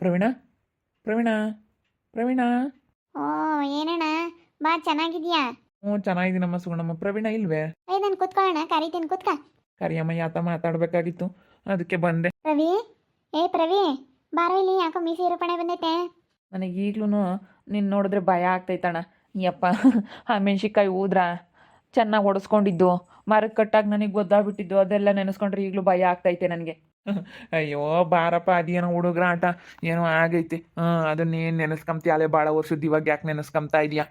ಪ್ರವೀಣ? ಪ್ರವೀಣ? ಪ್ರವೀಣ? ಓ ಏನಣ್ಣ? ಬಾ ಚೆನ್ನಾಗಿದ್ಯಾ? ಹ್ಞೂ ಚೆನ್ನಾಗಿದ್ದೀನಮ್ಮ ಸುಗುಣಮ್ಮ. ಪ್ರವೀಣ ಇಲ್ವೇ? ಏ ನಾನು ಕೂತ್ಕೊಳ್ಳೋಣ ಕರಿತೀನಿ ಕೂತ್ಕ. ಕರಿಯಮ್ಮ ಯಾತ ಮಾತಾಡಬೇಕಾಗಿತ್ತು. ಅದಕ್ಕೆ ಬಂದೆ. ರವಿ ಏ ಪ್ರವಿ? ಬಾರೋ ಇಲ್ಲಿ ಯಾಕೋ ಮೀಸಿ ರೂಪಣೆ ಬಂದೈತೆ? ನನಗೆ ಈಗ್ಲೂ ನಿನ್ನ ನೋಡಿದ್ರೆ ಭಯ ಆಗ್ತೈತಣ್ಣ. ಯಪ್ಪ ಆ ಮೆಣ್ಸಿನ್ಕಾಯಿ ಊದ್ರ ಚೆನ್ನಾಗಿ ಹೊಡೆಸ್ಕೊಂಡಿದ್ದು ಮರಕ್ಕೆ ಕಟ್ಟಾಗಿ ನನಗೆ ಗೊತ್ತಾಗ್ಬಿಟ್ಟಿದ್ದು. ಅದೆಲ್ಲ ನೆನೆಸ್ಕೊಂಡ್ರೆ ಈಗಲೂ ಭಯ ಆಗ್ತೈತೆ ನನಗೆ. ಅಯ್ಯೋ, ಬಾರಪ್ಪ, ಅದೇನೋ ಹುಡುಗ್ರ ಆಟ, ಏನೋ ಆಗೈತೆ. ಹಾಂ ಅದನ್ನೇನು ನೆನೆಸ್ಕೊಂತೀಯ? ಅಲೆ ಭಾಳ ವರ್ಷದ ಇವಾಗ ಯಾಕೆ ನೆನೆಸ್ಕೊಂತಾ ಇದೆಯಾ?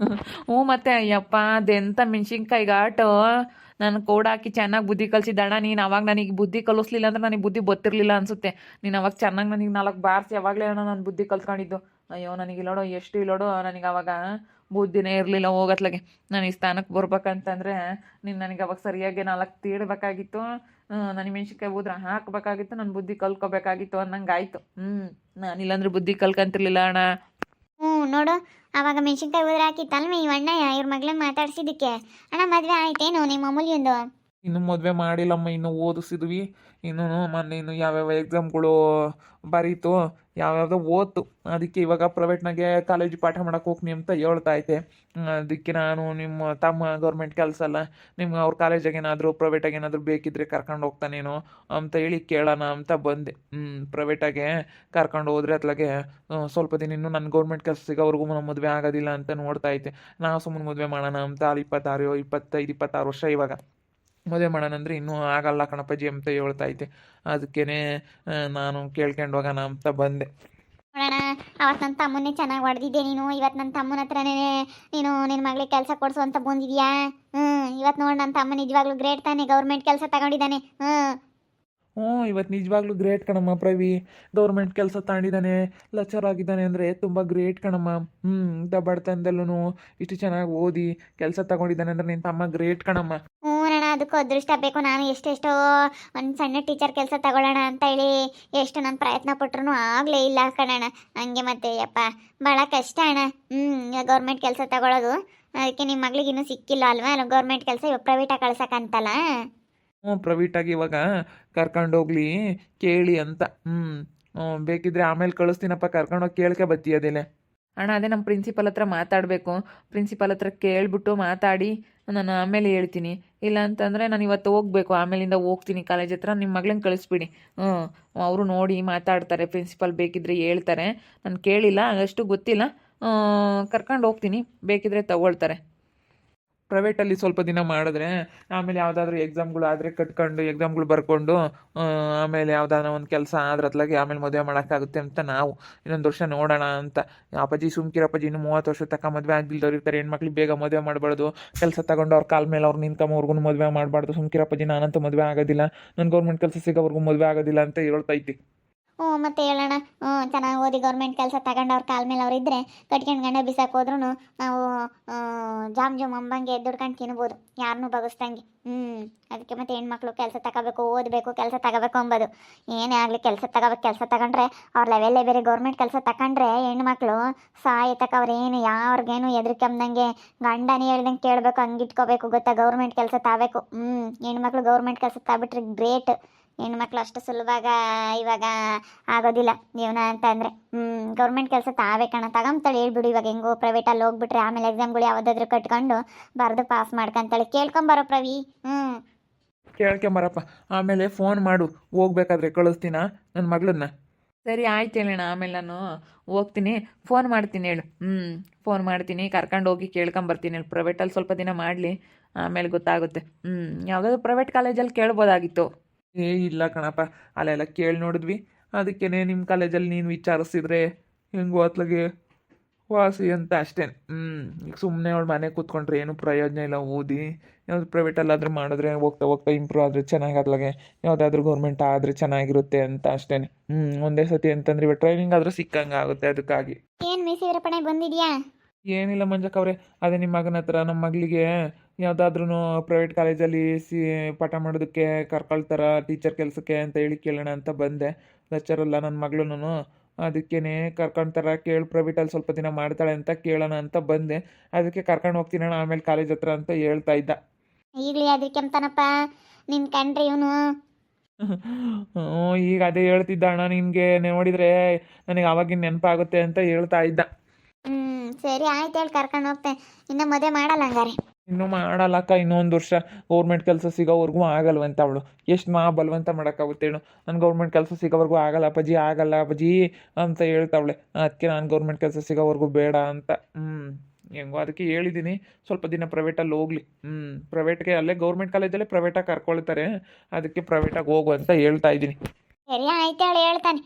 ಹ್ಞೂ, ಮತ್ತೆ ಅಯ್ಯಪ್ಪ, ಅದೆಂತ ಮೆಣಸಿನ್ಕಾಯಿ ಆಟೋ ನಾನು ಕೋಡ್ ಹಾಕಿ ಚೆನ್ನಾಗಿ ಬುದ್ಧಿ ಕಲಿಸಿದ್ದಣ್ಣ ನೀನು ಅವಾಗ ನನಗೆ ಬುದ್ಧಿ ಕಲಿಸ್ಲಿಲ್ಲ ಅಂದ್ರೆ ನನಗೆ ಬುದ್ಧಿ ಗೊತ್ತಿರಲಿಲ್ಲ ಅನ್ಸುತ್ತೆ. ನೀನು ಅವಾಗ ಚೆನ್ನಾಗಿ ನನಗೆ ನಾಲ್ಕು ಬಾರಿಸಿ ಯಾವಾಗಲೇ ಅಣ್ಣ ನಾನು ಬುದ್ಧಿ ಕಲ್ತ್ಕೊಂಡಿದ್ದು ಅಯ್ಯೋ, ನನಗೆ ಇಲ್ಲೋಡೋ, ಎಷ್ಟು ಇಲ್ಲೋಡು, ನನಗೆ ಅವಾಗ ಬುದ್ಧಿನೇ ಇರಲಿಲ್ಲ ಹೋಗತ್ಲಾಗೆ. ನಾನು ಈ ಸ್ಥಾನಕ್ಕೆ ಬರ್ಬೇಕಂತಂದ್ರೆ, ನೀನು ನನಗೆ ಅವಾಗ ಸರಿಯಾಗಿ ನಾಲ್ಕು ತೀಡಬೇಕಾಗಿತ್ತು. ನನಗೆ ಮೆಣ್ಸಿನ್ಕಾಯಿ ಊದ್ರ ಹಾಕಬೇಕಾಗಿತ್ತು ನನ್ನ ಬುದ್ಧಿ ಕಲ್ಕೋಬೇಕಾಗಿತ್ತು ಅನ್ನಂಗೆ ಆಯಿತು ಹ್ಞೂ ನಾನು ಇಲ್ಲಾಂದ್ರೆ ಬುದ್ಧಿ ಕಲ್ಕಂತಿರ್ಲಿಲ್ಲ ಅಣ್ಣ. ಹ್ಞೂ, ನೋಡು, ಅವಾಗ ಮೆಣಸಿನ್ಕಾಯಿ ಉದ್ರ ಹಾಕಿತ್ತಲ್ವ ಈ ಅಣ್ಣ ಇವ್ರ ಮಗ್ಳಂಗೆ ಮಾತಾಡ್ಸಿದ್ದಕ್ಕೆ ಅಣ್ಣ, ಮದುವೆ ಆಯ್ತೇನು ನಿಮ್ಮ ಅಮೂಲ್ಯಂದು ಇನ್ನು ಮದುವೆ ಮಾಡಿಲ್ಲಮ್ಮ, ಇನ್ನು ಓದಿಸಿದ್ವಿ. ಇನ್ನು ಮೊನ್ನೆ ಇನ್ನು ಯಾವ್ಯಾವ ಎಕ್ಸಾಮ್ಗಳು ಬರೀತು, ಯಾವ್ಯಾವ್ದೋ ಓದ್ತು. ಅದಕ್ಕೆ ಇವಾಗ ಪ್ರೈವೇಟ್ನಾಗೆ ಕಾಲೇಜ್ ಪಾಠ ಮಾಡಕ್ಕೆ ಹೋಗ್ನಿ ಅಂತ ಹೇಳ್ತಾ ಐತೆ ಅದಕ್ಕೆ ನಾನು ನಿಮ್ಮ, ತಮ್ಮ ಗೌರ್ಮೆಂಟ್ ಕೆಲಸ ಅಲ್ಲ ನಿಮ್ಗೆ ಅವ್ರ ಕಾಲೇಜಾಗ ಏನಾದರೂ ಪ್ರೈವೇಟಾಗಿ ಏನಾದರೂ ಬೇಕಿದ್ರೆ ಕರ್ಕೊಂಡು ಹೋಗ್ತಾನೇನೋ ಅಂತ ಹೇಳಿ ಕೇಳೋಣ ಅಂತ ಬಂದೆ. ಹ್ಞೂ ಪ್ರೈವೇಟಾಗೆ ಕರ್ಕೊಂಡು ಹೋದ್ರೆ ಅತ್ಲಾಗೆ ಸ್ವಲ್ಪ ದಿನ ಇನ್ನೂ ನನ್ನ ಗೌರ್ಮೆಂಟ್ ಕೆಲಸ ಸಿಗೋವರೆಗೂ ನಮ್ಮ ಮದುವೆ ಆಗೋದಿಲ್ಲ ಅಂತ ನೋಡ್ತಾ ಐತೆ ನಾವು ಸುಮ್ಮನೆ ಮದುವೆ ಮಾಡೋಣ ಅಂತ ಅಲ್ಲಿ ಇಪ್ಪತ್ತಾರು, ಇಪ್ಪತ್ತೈದು, ಇಪ್ಪತ್ತಾರು ವರ್ಷ ಇವಾಗ. ಮದುವೆ ಮಾಡೋಣ ಅಂದರೆ ಇನ್ನೂ ಆಗಲ್ಲ ಕಣಪ್ಪಾಜಿ ಅಂತ ಹೇಳ್ತಾ ಐತೆ ಅದಕ್ಕೇನೆ ನಾನು ಕೇಳ್ಕೊಂಡು ಹೋಗೋಣ ಅಂತ ಬಂದೆ. ನೋಡೋಣ ಅವತ್ತು ನನ್ನ ತಮ್ಮನ್ನೇ ಚೆನ್ನಾಗಿ ಹೊಡೆದಿದ್ದೆ ನೀನು. ಇವತ್ತು ನನ್ನ ತಮ್ಮನ ಹತ್ರನೇ ನೀನು ನಿನ್ನ ಮಗಳಿಗೆ ಕೆಲಸ ಕೊಡಿಸು ಅಂತ ಬಂದಿದ್ಯಾ? ಹ್ಞೂ ಇವತ್ತು ನೋಡಿ ನನ್ನ ತಮ್ಮ ನಿಜವಾಗ್ಲೂ ಗ್ರೇಟ್ ತಾನೆ. ಗೌರ್ಮೆಂಟ್ ಕೆಲಸ ತಗೊಂಡಿದ್ದಾನೆ. ಹ್ಞೂ ಹ್ಞೂ ಇವತ್ತು ನಿಜವಾಗ್ಲೂ ಗ್ರೇಟ್ ಕಣಮ್ಮ ಪ್ರವಿ. ಗೌರ್ಮೆಂಟ್ ಕೆಲಸ ತಗೊಂಡಿದ್ದಾನೆ ಲಚರ್ ಆಗಿದ್ದಾನೆ ಅಂದರೆ ತುಂಬ ಗ್ರೇಟ್ ಕಣಮ್ಮ. ಹ್ಞೂ ಇಂಥ ಬಡತನದಲ್ಲೂ ಇಷ್ಟು ಚೆನ್ನಾಗಿ ಓದಿ ಕೆಲಸ ತಗೊಂಡಿದ್ದಾನೆ ಅಂದರೆ ನಿನ್ನ ತಮ್ಮ ಗ್ರೇಟ್ ಕಣಮ್ಮ. ಅದಕ್ಕೂ ಅದೃಷ್ಟ ಬೇಕು. ನಾನು ಎಷ್ಟೆಷ್ಟೋ ಒಂದು ಸಣ್ಣ ಟೀಚರ್ ಕೆಲಸ ತಗೊಳ್ಳೋಣ ಅಂತ ಹೇಳಿ ಎಷ್ಟು ನಾನು ಪ್ರಯತ್ನ ಪಟ್ರು ಆಗಲೇ ಇಲ್ಲ ಕಣಣ್ಣ. ಹಂಗೆ ಮತ್ತೆ ಯಪ್ಪ ಭಾಳ ಕಷ್ಟ ಅಣ್ಣ. ಹ್ಞೂ ಗೌರ್ಮೆಂಟ್ ಕೆಲಸ ತಗೊಳ್ಳೋದು ಅದಕ್ಕೆ ನಿಮ್ಮ ಮಗಳಿಗೆ ಇನ್ನೂ ಸಿಕ್ಕಿಲ್ಲ ಅಲ್ವಾ? ಗೌರ್ಮೆಂಟ್ ಕೆಲಸ ಇವಾಗ ಪ್ರೈವೇಟಾಗಿ ಕಳ್ಸಕ್ಕಂತಲ್ಲ ಹ್ಞೂ ಪ್ರೈವೇಟಾಗಿ ಇವಾಗ ಕರ್ಕೊಂಡೋಗ್ಲಿ ಕೇಳಿ ಅಂತ. ಹ್ಞೂ ಬೇಕಿದ್ರೆ ಆಮೇಲೆ ಕಳಿಸ್ತೀನಪ್ಪ. ಕರ್ಕೊಂಡೋಗಿ ಕೇಳ್ಕೆ ಬತ್ತೀಯದೇಲೆ ಅಣ್ಣ ಅದೇ ನಮ್ಮ ಪ್ರಿನ್ಸಿಪಲ್ ಹತ್ರ ಮಾತಾಡಬೇಕು. ಪ್ರಿನ್ಸಿಪಲ್ ಹತ್ರ ಕೇಳಿಬಿಟ್ಟು ಮಾತಾಡಿ ನಾನು ಆಮೇಲೆ ಹೇಳ್ತೀನಿ. ಇಲ್ಲ ಅಂತಂದರೆ ನಾನು ಇವತ್ತು ಹೋಗ್ಬೇಕು, ಆಮೇಲಿಂದ ಹೋಗ್ತೀನಿ ಕಾಲೇಜ್ ಹತ್ರ ನಿಮ್ಮ ಮಗಳನ್ನ ಕಳಿಸ್ಬಿಡಿ. ಹ್ಞೂ ಅವರು ನೋಡಿ ಮಾತಾಡ್ತಾರೆ ಪ್ರಿನ್ಸಿಪಲ್ ಬೇಕಿದ್ರೆ ಹೇಳ್ತಾರೆ. ನಾನು ಕೇಳಿಲ್ಲ, ಅಷ್ಟು ಗೊತ್ತಿಲ್ಲ. ಕರ್ಕೊಂಡು ಹೋಗ್ತೀನಿ, ಬೇಕಿದ್ರೆ ತಗೊಳ್ತಾರೆ. ಪ್ರೈವೇಟಲ್ಲಿ ಸ್ವಲ್ಪ ದಿನ ಮಾಡಿದ್ರೆ, ಆಮೇಲೆ ಯಾವುದಾದ್ರೂ ಎಕ್ಸಾಮ್ಗಳು ಆದರೆ ಕಟ್ಕೊಂಡು ಎಕ್ಸಾಮ್ಗಳು ಬರ್ಕೊಂಡು ಆಮೇಲೆ ಯಾವುದಾದ್ರೂ ಒಂದು ಕೆಲಸ ಆದ್ರೆ ಅತ್ಲಾಗೆ ಆಮೇಲೆ ಮದುವೆ ಮಾಡೋಕ್ಕಾಗುತ್ತೆ ಅಂತ ನಾವು ಇನ್ನೊಂದು ವರ್ಷ ನೋಡೋಣ ಅಂತ. ಅಪ್ಪಾಜಿ ಸುಮ್ಕಿರಪ್ಪಾಜಿ ಇನ್ನು ಮೂವತ್ತು ವರ್ಷ ತಕ್ಕ ಮದುವೆ ಆಗಿಲ್ದವ್ರು ಇರ್ತಾರೆ. ಹೆಣ್ಮಕ್ಳಿಗೆ ಬೇಗ ಮದುವೆ ಮಾಡಬಾರ್ದು. ಕೆಲಸ ತಗೊಂಡು ಅವ್ರ ಕಾಲ ಮೇಲೆ ಅವ್ರು ನಿಂತ್ಕೊಂಬವ್ರಿಗೂ ಮದುವೆ ಮಾಡಬಾರ್ದು. ಸುಮ್ಕಿರಪ್ಪಾಜಿ ನಾನಂತೂ ಮದುವೆ ಆಗೋದಿಲ್ಲ. ನನ್ನ ಗೌರ್ಮೆಂಟ್ ಕೆಲಸ ಸಿಗೋವರೆಗೂ ಮದುವೆ ಆಗೋದಿಲ್ಲ ಅಂತ ಹೇಳ್ತೈತಿ ಹ್ಞೂ, ಮತ್ತೆ ಹೇಳೋಣ. ಹ್ಞೂ, ಚೆನ್ನಾಗಿ ಓದಿ ಗೌರ್ಮೆಂಟ್ ಕೆಲಸ ತಗೊಂಡು ಅವ್ರ ಕಾಲ ಮೇಲೆ ಅವ್ರು ಇದ್ದರೆ ಕಟ್ಕೊಂಡು ಗಂಡ ಬಿಸಾಕ್ ಹೋದ್ರೂ ನಾವು ಜಾಮ್ ಜಾಮ್ ಅಂಬಂಗೆ ದುಡ್ಕೊಂಡು ತಿನ್ಬೋದು. ಯಾರನ್ನೂ ಬಗಸ್ದಂಗೆ. ಹ್ಞೂ, ಅದಕ್ಕೆ ಮತ್ತೆ ಹೆಣ್ಮಕ್ಳು ಕೆಲಸ ತಗೋಬೇಕು, ಓದಬೇಕು, ಕೆಲಸ ತಗೋಬೇಕು ಅಂಬೋದು. ಏನೇ ಆಗಲಿ ಕೆಲಸ ತಗೋಬೇಕು, ಕೆಲಸ ತಗೊಂಡ್ರೆ ಅವ್ರ ಲೆವೆಲ್ಲೇ ಬೇರೆ ಗೌರ್ಮೆಂಟ್ ಕೆಲಸ ತಗೊಂಡ್ರೆ ಹೆಣ್ಮಕ್ಳು ಸಾಯತಕ್ಕ ಅವ್ರೇನು ಯಾವ್ರಿಗೇನು ಬಂದಂಗೆ ಗಂಡನೇ ಹೇಳ್ದಂಗೆ ಕೇಳಬೇಕು ಹಂಗಿಟ್ಕೋಬೇಕು ಗೊತ್ತಾ? ಗೌರ್ಮೆಂಟ್ ಕೆಲಸ ತಾಬೇಕು. ಹ್ಞೂ, ಹೆಣ್ಮಕ್ಳು ಗೌರ್ಮೆಂಟ್ ಕೆಲಸ ತಗೊಬಿಟ್ರೆ ಗ್ರೇಟ್. ಹೆಣ್ಮಕ್ಳು ಅಷ್ಟು ಸುಲಭಾಗ ಇವಾಗ ಆಗೋದಿಲ್ಲ. ಜೀವನ ಅಂತ ಅಂದರೆ ಗೌರ್ಮೆಂಟ್ ಕೆಲಸ ತಾವೇ ಕಣ. ತಗೊಂತಾಳೆ ಹೇಳ್ಬಿಡು ಇವಾಗ ಹೆಂಗೋ ಪ್ರೈವೇಟಲ್ಲಿ ಹೋಗ್ಬಿಟ್ರೆ, ಆಮೇಲೆ ಎಕ್ಸಾಮ್ಗಳು ಯಾವುದಾದ್ರೂ ಕಟ್ಕೊಂಡು ಬರೆದು ಪಾಸ್ ಮಾಡ್ಕೊಂತಾಳೆ. ಕೇಳ್ಕೊಂಬರೋ ಪ್ರವಿ ಹ್ಞೂ ಕೇಳ್ಕೊಂಬರಪ್ಪ. ಆಮೇಲೆ ಫೋನ್ ಮಾಡು. ಹೋಗ್ಬೇಕಾದ್ರೆ ಕಳಿಸ್ತೀನ ನನ್ನ ಮಗಳನ್ನ? ಸರಿ, ಆಯ್ತು ಹೇಳೋಣ. ಆಮೇಲೆ ನಾನು ಹೋಗ್ತೀನಿ. ಫೋನ್ ಮಾಡ್ತೀನಿ ಹೇಳು. ಹ್ಞೂ ಫೋನ್ ಮಾಡ್ತೀನಿ. ಕರ್ಕೊಂಡು ಹೋಗಿ ಕೇಳ್ಕೊಂಬರ್ತೀನಿ ಹೇಳು. ಪ್ರೈವೇಟಲ್ಲಿ ಸ್ವಲ್ಪ ದಿನ ಮಾಡಲಿ. ಆಮೇಲೆ ಗೊತ್ತಾಗುತ್ತೆ. ಹ್ಞೂ ಯಾವುದಾದ್ರು ಪ್ರೈವೇಟ್ ಕಾಲೇಜಲ್ಲಿ ಕೇಳ್ಬೋದಾಗಿತ್ತು. ಏ ಇಲ್ಲ ಕಣಪ್ಪ ಅಲ್ಲೆಲ್ಲ ಕೇಳಿ ನೋಡಿದ್ವಿ. ಅದಕ್ಕೇನೆ ನಿಮ್ಮ ಕಾಲೇಜಲ್ಲಿ ನೀನು ವಿಚಾರಿಸಿದ್ರೆ ಹೆಂಗೆ ಓತ್ಲಗೆ ವಾಸಿ ಅಂತ ಅಷ್ಟೇ. ಹ್ಞೂ ಈಗ ಸುಮ್ಮನೆ ಅವಳು ಮನೆ ಕೂತ್ಕೊಂಡ್ರೆ ಏನು ಪ್ರಯೋಜನ ಇಲ್ಲ ಓದಿ ಯಾವ್ದು ಪ್ರೈವೇಟಲ್ಲಾದರೂ ಮಾಡಿದ್ರೆ ಹೋಗ್ತಾ ಹೋಗ್ತಾ ಇಂಪ್ರೂವ್ ಆದರೆ ಚೆನ್ನಾಗಿ ಅದ್ಲಾಗೆ ಯಾವುದಾದ್ರೂ ಗೌರ್ಮೆಂಟ್ ಆದರೆ ಚೆನ್ನಾಗಿರುತ್ತೆ ಅಂತ ಅಷ್ಟೇ. ಹ್ಞೂ ಒಂದೇ ಸತಿ ಅಂತಂದ್ರೆ ಇವಾಗ ಟ್ರೈನಿಂಗ್ ಆದರೂ ಸಿಕ್ಕಂಗೆ ಆಗುತ್ತೆ ಅದಕ್ಕಾಗಿ. ಏನು ಮೀಸಿ ವೀರಪ್ಪಣೆ ಬಂದಿದ್ಯಾ? ಏನಿಲ್ಲ ಮಂಜಕ್ಕ ಅವರೇ ಅದೇ ನಿಮ್ಮ ಮಗನ ಹತ್ರ ನಮ್ಮ ಮಗಳಿಗೆ ಯಾವುದಾದ್ರೂ ಪ್ರೈವೇಟ್ ಕಾಲೇಜಲ್ಲಿ ಸಿ ಪಾಠ ಮಾಡೋದಕ್ಕೆ ಕರ್ಕೊಳ್ತಾರ ಟೀಚರ್ ಕೆಲಸಕ್ಕೆ ಅಂತ ಹೇಳಿ ಕೇಳೋಣ ಅಂತ ಬಂದೆ. ಲೆಕ್ಚರಲ್ಲ ನನ್ನ ಮಗಳೂ ಅದಕ್ಕೇ ಕರ್ಕೊಂತಾರ ಕೇಳಿ ಪ್ರೈವೇಟಲ್ಲಿ ಸ್ವಲ್ಪ ದಿನ ಮಾಡ್ತಾಳೆ ಅಂತ ಕೇಳೋಣ ಅಂತ ಬಂದೆ. ಅದಕ್ಕೆ ಕರ್ಕೊಂಡು ಹೋಗ್ತೀನಣ್ಣ ಆಮೇಲೆ ಕಾಲೇಜ್ ಹತ್ರ ಅಂತ ಹೇಳ್ತಾ ಇದ್ದ. ಈಗಲೇ ಅದಕ್ಕೆಂತಾನಪ್ಪ ನಿನ್ ಕಂಡ್ರಿ ಇವನು. ಹ್ಞೂ ಈಗ ಅದೇ ಹೇಳ್ತಿದ್ದ ಅಣ್ಣ ನಿನಗೆ ನೋಡಿದರೆ ನನಗೆ ಆವಾಗಿನ ನೆನಪಾಗುತ್ತೆ ಅಂತ ಹೇಳ್ತಾ ಇದ್ದ. ಹ್ಞೂ ಸರಿ ಆಯ್ತು ಹೇಳಿ ಕರ್ಕೊಂಡು ಹೋಗ್ತೇನೆ ಇನ್ನು ಮದುವೆ ಮಾಡಲ್ಲ ಹಂಗಾರೆ. ಇನ್ನೂ ಮಾಡಲ್ಲಕ್ಕ ಇನ್ನೊಂದು ವರ್ಷ ಗೌರ್ಮೆಂಟ್ ಕೆಲಸ ಸಿಗೋವರೆಗೂ ಆಗಲ್ವಂತ ಅವಳು. ಎಷ್ಟು ಮಾ ಬಲವಂತ ಮಾಡೋಕ್ಕಾಗುತ್ತೆ ಹೇಳು. ನಾನು ಗೌರ್ಮೆಂಟ್ ಕೆಲಸ ಸಿಗೋವರೆಗೂ ಆಗಲ್ಲ, ಅಪ್ಪಾಜಿ ಆಗಲ್ಲ, ಅಪ್ಪಾಜಿ ಅಂತ ಹೇಳ್ತಾವಳೆ. ಅದಕ್ಕೆ ನಾನು ಗೌರ್ಮೆಂಟ್ ಕೆಲಸ ಸಿಗೋವರೆಗೂ ಬೇಡ ಅಂತ. ಹ್ಞೂ ಹೆಂಗೋ ಅದಕ್ಕೆ ಹೇಳಿದ್ದೀನಿ ಸ್ವಲ್ಪ ದಿನ ಪ್ರೈವೇಟಲ್ಲಿ ಹೋಗ್ಲಿ. ಹ್ಞೂ ಪ್ರೈವೇಟ್ಗೆ ಅಲ್ಲೇ ಗೌರ್ಮೆಂಟ್ ಕಾಲೇಜಲ್ಲೇ ಪ್ರೈವೇಟಾಗಿ ಕರ್ಕೊಳ್ತಾರೆ. ಅದಕ್ಕೆ ಪ್ರೈವೇಟಾಗಿ ಹೋಗು ಅಂತ ಹೇಳ್ತಾ ಇದ್ದೀನಿ. ಸರಿ ಆಯ್ತು ಹೇಳಿ, ಹೇಳ್ತಾನೆ.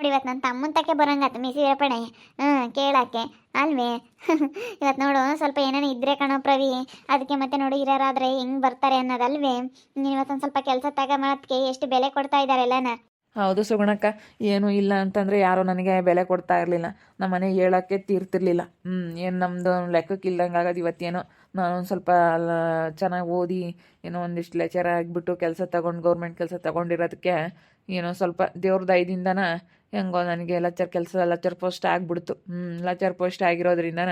ನೋಡಿ ಇವತ್ತು ನನ್ನ ತಮ್ಮನ ತಕ್ಕೆ ಬರಂಗತ್ತ ಮಿಸಿ ವೇಪಣೆ ಹ್ಞೂ ಕೇಳಕ್ಕೆ ಅಲ್ವೇ? ಇವತ್ತು ನೋಡು, ಸ್ವಲ್ಪ ಏನೇನು ಇದ್ರೆ ಕಣೋ ಪ್ರವಿ. ಅದಕ್ಕೆ ಮತ್ತೆ ನೋಡಿ, ಹಿರಿಯರಾದ್ರೆ ಹೆಂಗೆ ಬರ್ತಾರೆ ಅನ್ನೋದಲ್ವೇ? ನೀನು ಇವತ್ತೊಂದು ಸ್ವಲ್ಪ ಕೆಲಸ ತಗೊಂಬರೋದಕ್ಕೆ ಎಷ್ಟು ಬೆಲೆ ಕೊಡ್ತಾ ಇದ್ದಾರೆ ಎಲ್ಲನ? ಹೌದು ಸುಗುಣಕ್ಕ, ಏನು ಇಲ್ಲ ಅಂತಂದರೆ ಯಾರೂ ನನಗೆ ಬೆಲೆ ಕೊಡ್ತಾ ಇರಲಿಲ್ಲ. ನಮ್ಮ ಮನೆ ಹೇಳೋಕ್ಕೆ ತೀರ್ತಿರ್ಲಿಲ್ಲ. ಹ್ಞೂ ಏನು ನಮ್ಮದು ಲೆಕ್ಕಕ್ಕೆ ಇಲ್ದಂಗೆ ಆಗೋದು ಇವತ್ತೇನೋ. ನಾನು ಒಂದು ಸ್ವಲ್ಪ ಚೆನ್ನಾಗಿ ಓದಿ, ಏನೋ ಒಂದಿಷ್ಟು ಲೆಚರ್ ಆಗಿಬಿಟ್ಟು ಕೆಲಸ ತಗೊಂಡು ಗೌರ್ಮೆಂಟ್ ಕೆಲಸ ತಗೊಂಡಿರೋದಕ್ಕೆ ಏನೋ ಸ್ವಲ್ಪ ದೇವ್ರ ದಯದಿಂದನ ಹೆಂಗೋ ನನಗೆ ಲಚ್ಚರ್ ಕೆಲಸ ಲಚ್ಚರ್ ಪೋಸ್ಟ್ ಆಗಿಬಿಡ್ತು. ಹ್ಞೂ ಲಚ್ಚರ್ ಪೋಸ್ಟ್ ಆಗಿರೋದ್ರಿಂದ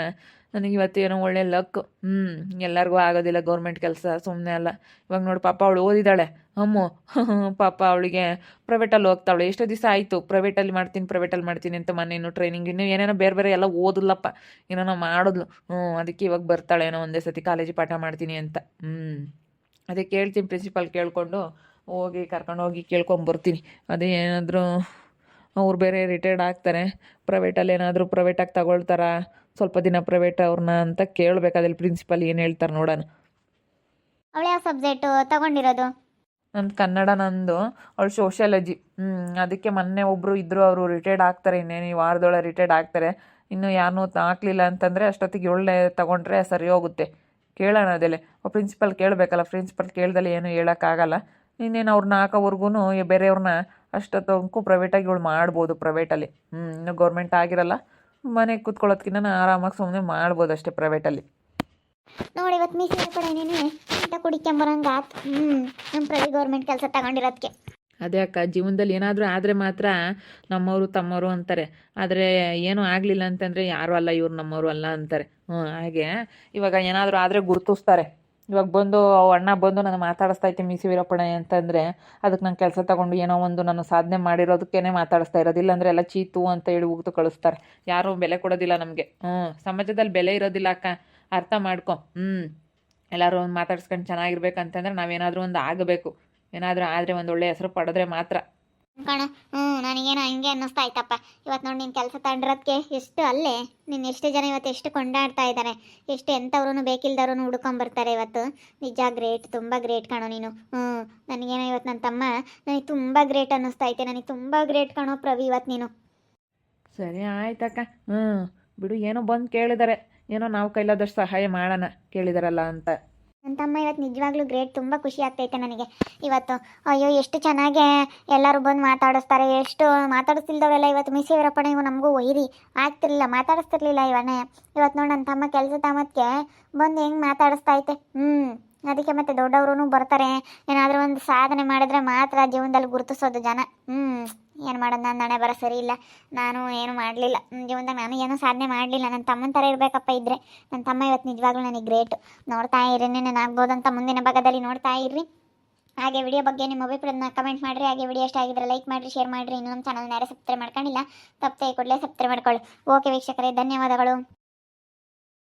ನನಗೆ ಇವತ್ತೇನೋ ಒಳ್ಳೆ ಲಕ್. ಹ್ಞೂ ಎಲ್ಲರಿಗೂ ಆಗೋದಿಲ್ಲ ಗೌರ್ಮೆಂಟ್ ಕೆಲಸ ಸುಮ್ಮನೆ ಅಲ್ಲ. ಇವಾಗ ನೋಡಿ, ಪಾಪ ಅವಳು ಓದಿದ್ದಾಳೆ ಅಮ್ಮು, ಪಾಪ ಅವಳಿಗೆ ಪ್ರೈವೇಟಲ್ಲಿ ಹೋಗ್ತಾವಳು. ಎಷ್ಟೋ ದಿವಸ ಆಯಿತು. ಪ್ರೈವೇಟಲ್ಲಿ ಮಾಡ್ತೀನಿ ಪ್ರೈವೇಟಲ್ಲಿ ಮಾಡ್ತೀನಿ ಅಂತ ಮೊನ್ನೆ ಇನ್ನು ಟ್ರೈನಿಂಗ್ ಇನ್ನೂ ಏನೇನೋ ಬೇರೆ ಬೇರೆ ಎಲ್ಲ ಓದಿಲ್ಲಪ್ಪ. ಏನೇನೋ ಮಾಡಿದ್ಲು. ಹ್ಞೂ ಅದಕ್ಕೆ ಇವಾಗ ಬರ್ತಾಳೆ ಏನೋ ಒಂದೇ ಸತಿ ಕಾಲೇಜ್ ಪಾಠ ಮಾಡ್ತೀನಿ ಅಂತ. ಹ್ಞೂ ಅದೇ ಕೇಳ್ತೀನಿ ಪ್ರಿನ್ಸಿಪಾಲ್ ಕೇಳಿಕೊಂಡು ಹೋಗಿ, ಕರ್ಕೊಂಡು ಹೋಗಿ ಕೇಳ್ಕೊಂಬರ್ತೀನಿ. ಅದೇ ಏನಾದರೂ ಅವ್ರು ಬೇರೆ ರಿಟೈರ್ಡ್ ಆಗ್ತಾರೆ. ಪ್ರೈವೇಟಲ್ಲಿ ಏನಾದರೂ ಪ್ರೈವೇಟಾಗಿ ತಗೊಳ್ತಾರಾ? ಸ್ವಲ್ಪ ದಿನ ಪ್ರೈವೇಟ್ ಅವ್ರನ್ನ ಅಂತ ಕೇಳಬೇಕಾದಲ್ಲಿ ಪ್ರಿನ್ಸಿಪಲ್ ಏನು ಹೇಳ್ತಾರೆ ನೋಡೋಣ. ಅವಳು ಯಾವ ಸಬ್ಜೆಕ್ಟು ತಗೊಂಡಿರೋದು? ನಂದು ಕನ್ನಡ ನಂದು. ಅವಳು ಸೋಷಿಯಾಲಜಿ ಹ್ಞೂ ಅದಕ್ಕೆ ಮೊನ್ನೆ ಒಬ್ಬರು ಇದ್ದರು ಅವರು ರಿಟೈರ್ಡ್ ಆಗ್ತಾರೆ. ಇನ್ನೇನು ಈ ವಾರದೊಳಗೆ ರಿಟೈರ್ಡ್ ಆಗ್ತಾರೆ. ಇನ್ನು ಯಾರನ್ನೂ ಹಾಕ್ಲಿಲ್ಲ ಅಂತಂದರೆ ಅಷ್ಟೊತ್ತಿಗೆ ಒಳ್ಳೆ ತಗೊಂಡ್ರೆ ಸರಿ ಹೋಗುತ್ತೆ. ಕೇಳೋಣ ಅದೆಲ್ಲ. ಪ್ರಿನ್ಸಿಪಲ್ ಕೇಳಬೇಕಲ್ಲ ಪ್ರಿನ್ಸಿಪಲ್ ಕೇಳ್ದಲ್ಲಿ ಏನು ಹೇಳೋಕ್ಕಾಗಲ್ಲ. ಇನ್ನೇನು ಅವ್ರನ್ನ ಹಾಕೋವರೆಗೂ ಬೇರೆಯವ್ರನ್ನ ಅಷ್ಟೊತ್ತಂಕು ಪ್ರೈವೇಟಾಗಿ ಇವಳು ಮಾಡ್ಬೋದು ಪ್ರೈವೇಟಲ್ಲಿ ಹ್ಞೂ ಇನ್ನು ಗೌರ್ಮೆಂಟ್ ಆಗಿರಲ್ಲ ಮನೆಗೆ ನಾನು ಆರಾಮಾಗಿ ಸುಮ್ಮನೆ ಮಾಡ್ಬೋದು ಅಷ್ಟೇ ಪ್ರೈವೇಟಲ್ಲಿ ನೋಡಿ ಇವತ್ತು ಮೀಸಲು ಕಡೆನೇ ನೀನು ಅಂತ ಕುಡಿಕೊಂಬರಂಗೆ ಆತು ಹ್ಞೂ ನಮ್ಮ ಪ್ರತಿ ಗೌರ್ಮೆಂಟ್ ಕೆಲಸ ತಗೊಂಡಿರೋದಕ್ಕೆ ಅದೇ ಅಕ್ಕ ಜೀವನದಲ್ಲಿ ಏನಾದರೂ ಆದರೆ ಮಾತ್ರ ನಮ್ಮವರು ತಮ್ಮವರು ಅಂತಾರೆ. ಆದರೆ ಏನೂ ಆಗಲಿಲ್ಲ ಅಂತಂದರೆ ಯಾರೂ ಅಲ್ಲ ಇವ್ರು ನಮ್ಮವರು ಅಲ್ಲ ಅಂತಾರೆ. ಹ್ಞೂ ಹಾಗೆ. ಇವಾಗ ಏನಾದರೂ ಆದರೆ ಗುರುತಿಸ್ತಾರೆ. ಇವಾಗ ಬಂದು ಅಣ್ಣ ಬಂದು ನಾನು ಮಾತಾಡಿಸ್ತಾ ಇದ್ದೆ, ಮೀಸಿ ವೀರಪ್ಪಣ್ಣ ಅಂತಂದರೆ ಅದಕ್ಕೆ ನಾನು ಕೆಲಸ ತಗೊಂಡು ಏನೋ ಒಂದು ನಾನು ಸಾಧನೆ ಮಾಡಿರೋದಕ್ಕೇ ಮಾತಾಡಿಸ್ತಾ ಇರೋದು. ಇಲ್ಲಾಂದರೆ ಎಲ್ಲ ಚೀತು ಅಂತ ಹೇಳಿ ಉಗ್ದು ಕಳಿಸ್ತಾರೆ. ಯಾರೂ ಬೆಲೆ ಕೊಡೋದಿಲ್ಲ ನಮಗೆ. ಹ್ಞೂ, ಸಮಾಜದಲ್ಲಿ ಬೆಲೆ ಇರೋದಿಲ್ಲ ಅಕ್ಕ. ಅರ್ಥ ಮಾಡ್ಕೊ. ಹ್ಞೂ, ಎಲ್ಲರೂ ಒಂದು ಮಾತಾಡ್ಸ್ಕೊಂಡು ಚೆನ್ನಾಗಿರ್ಬೇಕಂತಂದ್ರೆ ನಾವೇನಾದರೂ ಒಂದು ಆಗಬೇಕು. ಏನಾದರೂ ಆದರೆ ಒಂದು ಒಳ್ಳೆಯ ಹೆಸರು ಪಡೆದ್ರೆ ಮಾತ್ರ. ಕಣ, ಹ್ಞೂ, ನನಗೇನೋ ಹಂಗೆ ಅನ್ನಿಸ್ತಾ ಆಯ್ತಪ್ಪ ಇವತ್ತು ನೋಡಿ ನಿನ್ನ ಕೆಲಸ ತಗೊಂಡಿರೋದಕ್ಕೆ ಎಷ್ಟು ಅಲ್ಲೇ? ನಿನ್ನ ಎಷ್ಟು ಜನ ಇವತ್ತು ಎಷ್ಟು ಕೊಂಡಾಡ್ತಾ ಇದ್ದಾರೆ ಎಷ್ಟು ಎಂಥವ್ರು ಬೇಕಿಲ್ದವ್ರು ಹುಡ್ಕೊಂಬರ್ತಾರೆ ಇವತ್ತು. ನಿಜ ಗ್ರೇಟ್, ತುಂಬ ಗ್ರೇಟ್ ಕಾಣು ನೀನು. ಹ್ಞೂ, ನನಗೇನೋ ಇವತ್ತು ನನ್ನ ತಮ್ಮ ನನಗೆ ತುಂಬ ಗ್ರೇಟ್ ಅನ್ನಿಸ್ತಾ ಐತೆ. ನನಗೆ ತುಂಬ ಗ್ರೇಟ್ ಕಾಣು ಪ್ರವಿ ಇವತ್ತು ನೀನು. ಸರಿ ಆಯ್ತಕ್ಕ. ಹ್ಞೂ, ಬಿಡು, ಏನೋ ಬಂದು ಕೇಳಿದ್ದಾರೆ ಏನೋ ನಾವು ಕೈಲಾದಷ್ಟು ಸಹಾಯ ಮಾಡೋಣ, ಕೇಳಿದಾರಲ್ಲ ಅಂತ. ನನ್ನ ತಮ್ಮ ಇವತ್ತು ನಿಜವಾಗ್ಲೂ ಗ್ರೇಟ್. ತುಂಬ ಖುಷಿ ಆಗ್ತೈತೆ ನನಗೆ. ಇವತ್ತು, ಅಯ್ಯೋ, ಎಷ್ಟು ಚೆನ್ನಾಗಿ ಎಲ್ಲರೂ ಬಂದು ಮಾತಾಡಿಸ್ತಾರೆ. ಎಷ್ಟು ಮಾತಾಡಿಸ್ತಿಲ್ದವರೆಲ್ಲ ಇವತ್ತು ಮಿಸ್ ವೀರಪ್ಪಣ್ಣ ಇವು ನಮಗೂ ಒಯ್ರಿ ಆಗ್ತಿರ್ಲಿಲ್ಲ, ಮಾತಾಡಿಸ್ತಿರ್ಲಿಲ್ಲ ಇವನೇ ಇವತ್ತು ನೋಡಿ ನನ್ನ ತಮ್ಮ ಕೆಲಸ ತಮ್ಮದಕ್ಕೆ ಬಂದು ಹೆಂಗೆ ಮಾತಾಡಿಸ್ತಾ ಐತೆ. ಹ್ಞೂ ಅದಕ್ಕೆ ಮತ್ತೆ ದೊಡ್ಡವರು ಬರ್ತಾರೆ. ಏನಾದರೂ ಒಂದು ಸಾಧನೆ ಮಾಡಿದ್ರೆ ಮಾತ್ರ ಜೀವನದಲ್ಲಿ ಗುರುತಿಸೋದು ಜನ. ಹ್ಞೂ ಏನು ಮಾಡೋದು? ನಾನು ನಾಳೆ ಬರ ಸರಿ ಇಲ್ಲ. ನಾನು ಏನು ಮಾಡಲಿಲ್ಲ. ಜೀವನದಾಗ ನಾನು ಏನೂ ಸಾಧನೆ ಮಾಡಲಿಲ್ಲ. ನನ್ನ ತಮ್ಮನ ಥರ ಇರಬೇಕಪ್ಪ ಇದ್ದರೆ ನನ್ನ ತಮ್ಮ ಇವತ್ತು ನಿಜವಾಗ್ಲೂ ನನಗೆ ಗ್ರೇಟ್ ನೋಡ್ತಾ ಇರಿ ನಾನು ಆಗ್ಬೋದಂತ ಮುಂದಿನ ಭಾಗದಲ್ಲಿ ನೋಡ್ತಾ ಇರ್ರಿ. ಹಾಗೆ ವಿಡಿಯೋ ಬಗ್ಗೆ ನಿಮ್ಮ ಅಭಿಪ್ರಾಯನ ಕಮೆಂಟ್ ಮಾಡಿರಿ. ಹಾಗೆ ವಿಡಿಯೋ ಇಷ್ಟ ಆಗಿದ್ರೆ ಲೈಕ್ ಮಾಡಿರಿ ಶೇರ್ ಮಾಡಿರಿ. ಇನ್ನೂ ನಮ್ಮ ಚಾನಲ್ ಯಾರೇ ಸಬ್ಸ್ಕ್ರೈಬ್ ಮಾಡ್ಕೊಂಡಿಲ್ಲ, ತಪ್ಪದೆ ಕೂಡಲೇ ಸಬ್ಸ್ಕ್ರೈಬ್ ಮಾಡ್ಕೊಳ್ಳಿ. ಓಕೆ ವೀಕ್ಷಕರೇ, ಧನ್ಯವಾದಗಳು.